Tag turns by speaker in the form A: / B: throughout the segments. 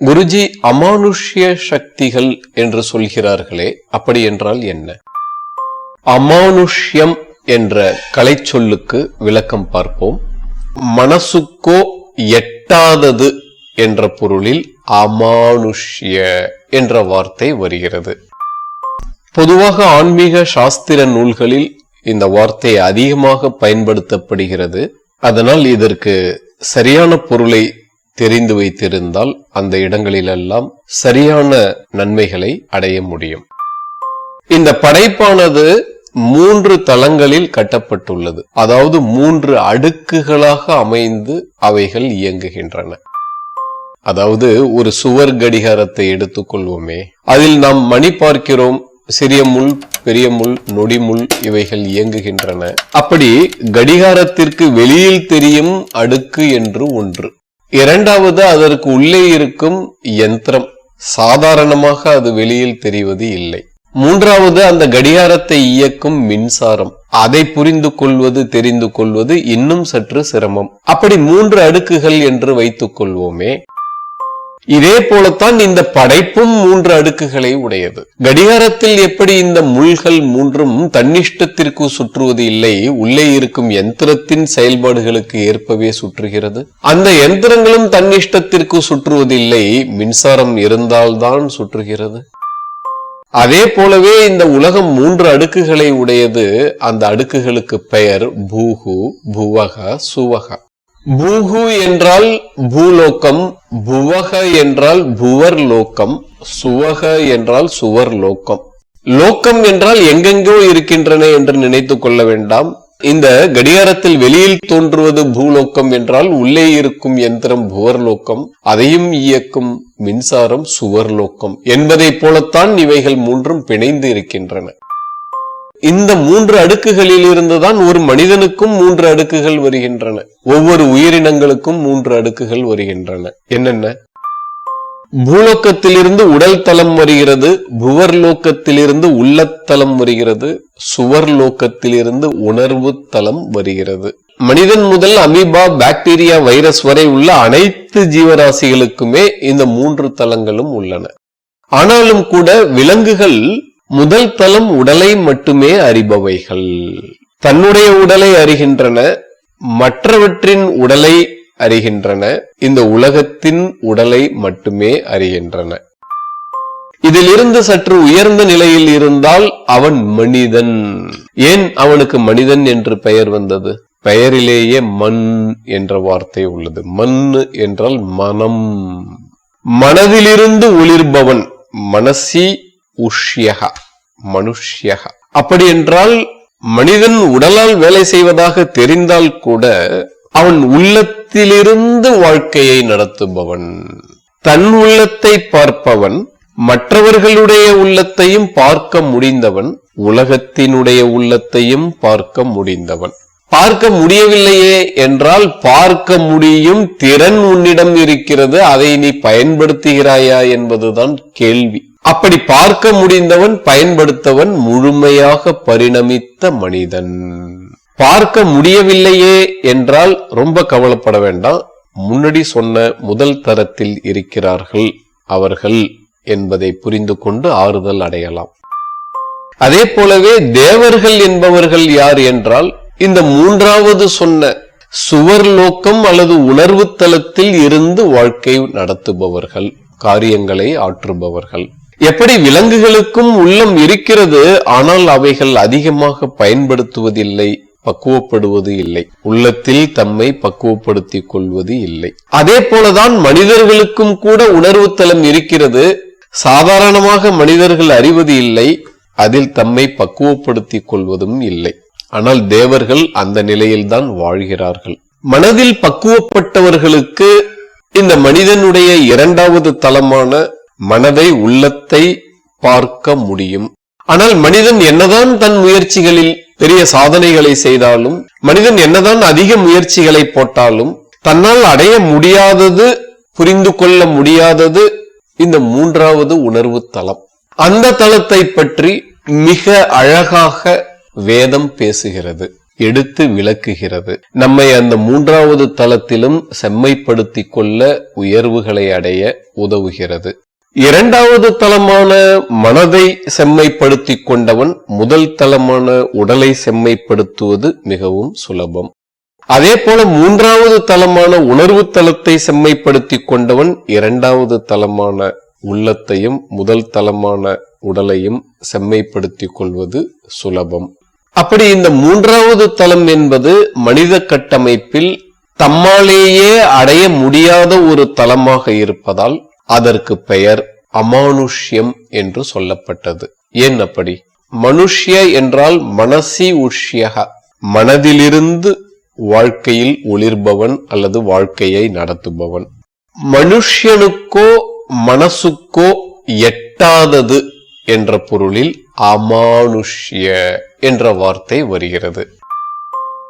A: குருஜி அமானுஷ்ய சக்திகள் என்று சொல்கிறார்களே அப்படி என்றால் என்ன? அமானுஷ்யம் என்ற கலை சொல்லுக்கு விளக்கம் பார்ப்போம். மனசுக்கோ எட்டாதது என்ற பொருளில் அமானுஷ்ய என்ற வார்த்தை வருகிறது. பொதுவாக ஆன்மீக சாஸ்திர நூல்களில் இந்த வார்த்தை அதிகமாக பயன்படுத்தப்படுகிறது. அதனால் இதற்கு சரியான பொருளை தெரிந்து வைத்திருந்தால் அந்த இடங்களிலெல்லாம் சரியான நன்மைகளை அடைய முடியும். இந்த படைப்பானது மூன்று தளங்களில் கட்டப்பட்டுள்ளது. அதாவது மூன்று அடுக்குகளாக அமைந்து அவைகள் இயங்குகின்றன. அதாவது ஒரு சுவர் கடிகாரத்தை எடுத்துக்கொள்வோமே. அதில் நாம் மணி பார்க்கிறோம். சிறிய முள் பெரிய முள் நொடி முள் இவைகள் இயங்குகின்றன. அப்படி கடிகாரத்திற்கு வெளியில் தெரியும் அடுக்கு என்று ஒன்று. இரண்டாவது அதற்கு உள்ளே இருக்கும் யந்திரம். சாதாரணமாக அது வெளியில் தெரிவது இல்லை. மூன்றாவது அந்த கடிகாரத்தை இயக்கும் மின்சாரம். அதை புரிந்து கொள்வது தெரிந்து கொள்வது இன்னும் சற்று சிரமம். அப்படி மூன்று அடுக்குகள் என்று வைத்துக் கொள்வோமே இதே போலத்தான் இந்த படைப்பும் மூன்று அடுக்குகளை உடையது. கடிகாரத்தில் எப்படி இந்த முள்கள் மூன்றும் தன்னிஷ்டத்திற்கு சுற்றுவது இல்லை உள்ளே இருக்கும் யந்திரத்தின் செயல்பாடுகளுக்கு ஏற்பவே சுற்றுகிறது. அந்த யந்திரங்களும் தன்னிஷ்டத்திற்கு சுற்றுவதில்லை மின்சாரம் இருந்தால்தான் சுற்றுகிறது. அதே போலவே இந்த உலகம் மூன்று அடுக்குகளை உடையது. அந்த அடுக்குகளுக்கு பெயர் பூகு புவக சுவக. பூகு என்றால் பூலோகம் புவக என்றால் புவர் லோகம் சுவக என்றால் சுவர் லோகம் லோக்கம் என்றால் எங்கெங்கோ இருக்கின்றன என்று நினைத்துக் கொள்ள வேண்டாம். இந்த கடிகாரத்தில் வெளியில் தோன்றுவது பூலோக்கம் என்றால் உள்ளே இருக்கும் எந்திரம் புவர்லோக்கம் அதையும் இயக்கும் மின்சாரம் சுவர்லோக்கம் என்பதைப் போலத்தான் இவைகள் மூன்றும் பிணைந்து இருக்கின்றன. இந்த மூன்று அடுக்குகளில் இருந்துதான் ஒரு மனிதனுக்கும் மூன்று அடுக்குகள் வருகின்றன. ஒவ்வொரு உயிரினங்களுக்கும் மூன்று அடுக்குகள் வருகின்றன. என்னென்ன? பூலோக்கத்திலிருந்து உடல் தலம் வருகிறது புவர்லோக்கத்திலிருந்து உள்ளத்தலம் வருகிறது சுவர்லோக்கத்திலிருந்து உணர்வு தலம் வருகிறது. மனிதன் முதல் அமீபா பாக்டீரியா வைரஸ் வரை உள்ள அனைத்து ஜீவராசிகளுக்குமே இந்த மூன்று தலங்களும் உள்ளன. ஆனாலும் கூட விலங்குகள் முதல் தலம் உடலை மட்டுமே அறிபவைகள். தன்னுடைய உடலை அறிகின்றன மற்றவற்றின் உடலை அறிகின்றன இந்த உலகத்தின் உடலை மட்டுமே அறிகின்றன. இதிலிருந்து சற்று உயர்ந்த நிலையில் இருந்தால் அவன் மனிதன். ஏன் அவனுக்கு மனிதன் என்று பெயர் வந்தது? பெயரிலேயே மண் என்ற வார்த்தை உள்ளது. மண் என்றால் மனம். மனதிலிருந்து ஒளிர்பவன் மனசி உஷ்யக மனுஷ்யக அப்படி என்றால் மனிதன் உடலால் வேலை செய்வதாக தெரிந்தால் கூட அவன் உள்ளத்திலிருந்து வாழ்க்கையை நடத்துபவன். தன் உள்ளத்தை பார்ப்பவன் மற்றவர்களுடைய உள்ளத்தையும் பார்க்க முடிந்தவன் உலகத்தினுடைய உள்ளத்தையும் பார்க்க முடிந்தவன். பார்க்க முடியவில்லையே என்றால் பார்க்க முடியும் திறன் உன்னிடம் இருக்கிறது அதை நீ பயன்படுத்துகிறாயா என்பதுதான் கேள்வி. அப்படி பார்க்க முடிந்தவன் பயன்படுத்தவன் முழுமையாக பரிணமித்த மனிதன். பார்க்க முடியவில்லையே என்றால் ரொம்ப கவலைப்பட வேண்டாம். முன்னாடி சொன்ன முதல் தரத்தில் இருக்கிறார்கள் அவர்கள் என்பதை புரிந்து கொண்டு ஆறுதல் அடையலாம். அதே போலவே தேவர்கள் என்பவர்கள் யார் என்றால் இந்த மூன்றாவது சொன்ன சுவர் லோக்கம் அல்லது உணர்வு தளத்தில் இருந்து வாழ்க்கை நடத்துபவர்கள் காரியங்களை ஆற்றுபவர்கள். எப்படி விலங்குகளுக்கும் உள்ளம் இருக்கிறது ஆனால் அவைகள் அதிகமாக பயன்படுத்துவதில்லை பக்குவப்படுவது இல்லை. உள்ளத்தில் தம்மை பக்குவப்படுத்திக் கொள்வது இல்லை. அதே போலதான் மனிதர்களுக்கும் கூட உணர்வு தளம் இருக்கிறது. சாதாரணமாக மனிதர்கள் அறிவது இல்லை அதில் தம்மை பக்குவப்படுத்திக் கொள்வதும் இல்லை. ஆனால் தேவர்கள் அந்த நிலையில்தான் வாழ்கிறார்கள். மனதில் பக்குவப்பட்டவர்களுக்கு இந்த மனிதனுடைய இரண்டாவது தளமான மனதை உள்ளத்தை பார்க்க முடியும். ஆனால் மனிதன் என்னதான் தன் முயற்சிகளில் பெரிய சாதனைகளை செய்தாலும் மனிதன் என்னதான் அதிக முயற்சிகளை போட்டாலும் தன்னால் அடைய முடியாதது புரிந்து கொள்ள முடியாதது இந்த மூன்றாவது உணர்வு தலம் அந்த தலத்தை பற்றி மிக அழகாக வேதம் பேசுகிறது எடுத்து விளக்குகிறது. நம்மை அந்த மூன்றாவது தளத்திலும் செம்மைப்படுத்திக் கொள்ள உயர்வுகளை அடைய உதவுகிறது. இரண்டாவது தளமான மனதை செம்மைப்படுத்திக் கொண்டவன் முதல் தளமான உடலை செம்மைப்படுத்துவது மிகவும் சுலபம். அதே போல மூன்றாவது தளமான உணர்வு தளத்தை செம்மைப்படுத்திக் கொண்டவன் இரண்டாவது தளமான உள்ளத்தையும் முதல் தளமான உடலையும் செம்மைப்படுத்திக் கொள்வது சுலபம். அப்படி இந்த மூன்றாவது தளம் என்பது மனித கட்டமைப்பில் தம்மாலேயே அடைய முடியாத ஒரு தளமாக இருப்பதால் அதற்கு பெயர் அமானுஷ்யம் என்று சொல்லப்பட்டது. ஏன் அப்படி? மனுஷ்ய என்றால் மனசி உஷ்யக மனதிலிருந்து வாழ்க்கையில் ஒளிர்பவன் அல்லது வாழ்க்கையை நடத்துபவன். மனுஷ்யனுக்கோ மனசுக்கோ எட்டாதது என்ற பொருளில் அமானுஷ்ய என்ற வார்த்தை வருகிறது.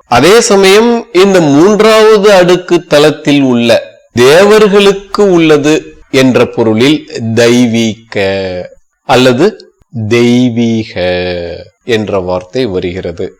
A: அதே சமயம் இந்த மூன்றாவது அடுக்கு தளத்தில் உள்ள தேவர்களுக்கு உள்ளது என்ற பொருளில் தெய்வீக அல்லது தெய்வீக என்ற வார்த்தை வருகிறது.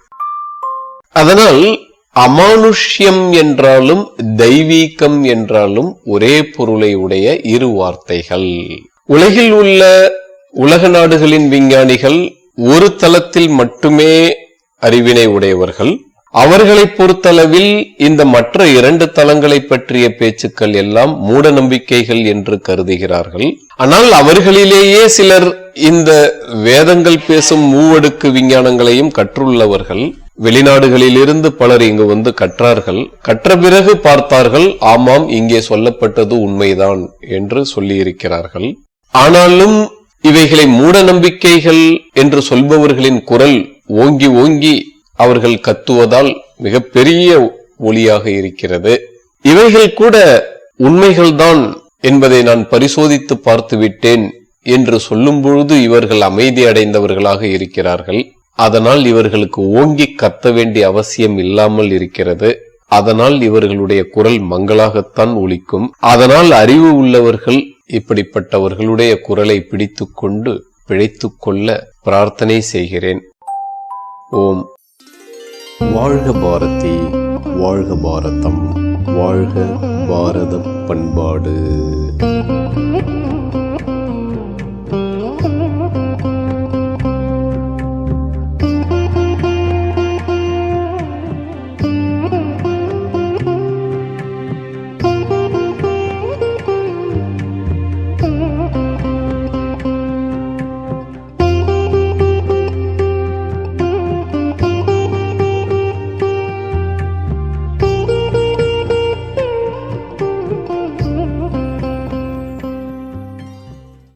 A: அதனால் அமானுஷ்யம் என்றாலும் தெய்வீகம் என்றாலும் ஒரே பொருளை உடைய இரு வார்த்தைகள். உலகில் உள்ள உலக நாடுகளின் விஞ்ஞானிகள் ஒரு தளத்தில் மட்டுமே அறிவினை உடையவர்கள். அவர்களை பொறுத்தளவில் இந்த மற்ற இரண்டு தளங்களை பற்றிய பேச்சுக்கள் எல்லாம் மூட நம்பிக்கைகள் என்று கருதுகிறார்கள். ஆனால் அவர்களிலேயே சிலர் இந்த வேதங்கள் பேசும் மூவடுக்கு விஞ்ஞானங்களையும் கற்றுள்ளவர்கள். வெளிநாடுகளிலிருந்து பலர் இங்கு வந்து கற்றார்கள். கற்ற பிறகு பார்த்தார்கள் ஆமாம் இங்கே சொல்லப்பட்டது உண்மைதான் என்று சொல்லியிருக்கிறார்கள். ஆனாலும் இவைகளை மூட நம்பிக்கைகள் என்று சொல்பவர்களின் குரல் ஓங்கி ஓங்கி அவர்கள் கத்துவதால் மிகப்பெரிய ஒளியாக இருக்கிறது. இவைகள் கூட உண்மைகள்தான் என்பதை நான் பரிசோதித்து பார்த்து விட்டேன் என்று சொல்லும் பொழுது இவர்கள் அமைதி அடைந்தவர்களாக இருக்கிறார்கள். அதனால் இவர்களுக்கு ஓங்கி கத்த வேண்டிய அவசியம் இல்லாமல் இருக்கிறது. அதனால் இவர்களுடைய குரல் மங்களாகத்தான் ஒலிக்கும். அதனால் அறிவு உள்ளவர்கள் இப்படிப்பட்டவர்களுடைய குரலை பிடித்துக்கொண்டு கொண்டு கொள்ள பிரார்த்தனை செய்கிறேன். ஓம். வாழ்க பாரதி வாழ்க பாரதம் வாழ்க பாரத பண்பாடு.